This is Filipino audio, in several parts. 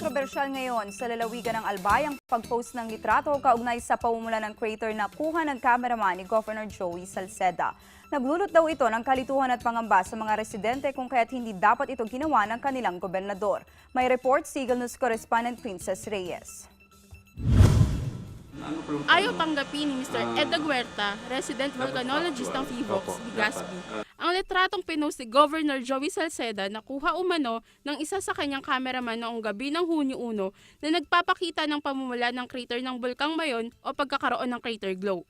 Kontrobersyal ngayon sa lalawigan ng Albay ang pag-post ng litrato kaugnay sa pamumula ng crater na kuha ng cameraman ni Governor Joey Salceda. Naglulot daw ito ng kalituhan at pangamba sa mga residente kung kaya't hindi dapat ito ginawa ng kanilang gobernador. May report si News correspondent Princess Reyes. Ayaw tanggapin ni Mr. Ed Aguerta, resident volcanologist ng FIVOX, Legazpi. Ang litratong pinost ni Governor Joey Salceda na kuha umano ng isa sa kanyang cameraman noong gabi ng Hunyo 1 na nagpapakita ng pamumula ng crater ng Bulkang Mayon o pagkakaroon ng crater glow.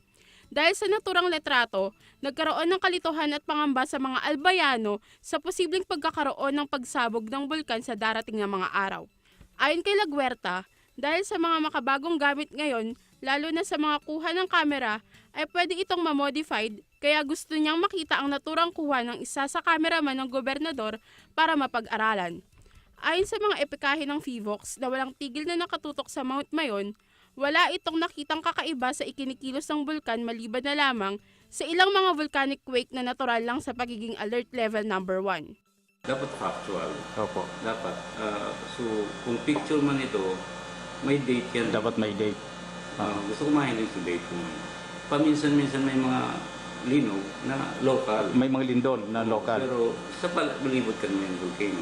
Dahil sa naturang litrato, nagkaroon ng kalituhan at pangamba sa mga albayano sa posibleng pagkakaroon ng pagsabog ng bulkan sa darating na mga araw. Ayon kay Laguerta, dahil sa mga makabagong gamit ngayon, lalo na sa mga kuha ng kamera, ay pwede itong mamodified kaya gusto niyang makita ang naturang kuha ng isa sa cameraman ng gobernador para mapag-aralan. Ayon sa mga epikahe ng FIVOX na walang tigil na nakatutok sa Mount Mayon, wala itong nakitang kakaiba sa ikinikilos ng bulkan maliban na lamang sa ilang mga volcanic quake na natural lang sa pagiging alert level number 1. Dapat factual. Opo. Dapat. ah, so, kung picture man ito, may date yan. Dapat may date. Ah, gusto ko mahilig sa date mo. Paminsan-minsan may mga linog na local. May mga lindol na local. Pero sa pal- balibot ka naman yung volcano.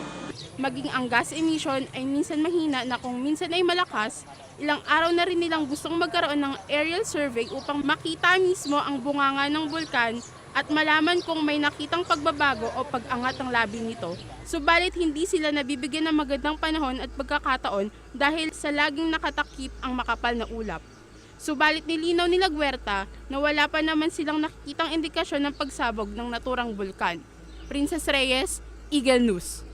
Maging ang gas emission ay minsan mahina na kung minsan ay malakas, ilang araw na rin nilang gustong magkaroon ng aerial survey upang makita mismo ang bunganga ng bulkan at malaman kung may nakitang pagbabago o pag-angat ng labi nito. Subalit hindi sila nabibigyan ng magandang panahon at pagkakataon dahil sa laging nakatakip ang makapal na ulap. Subalit nilinaw ni Laguerta na wala pa naman silang nakikitang indikasyon ng pagsabog ng naturang bulkan. Princess Reyes, Eagle News.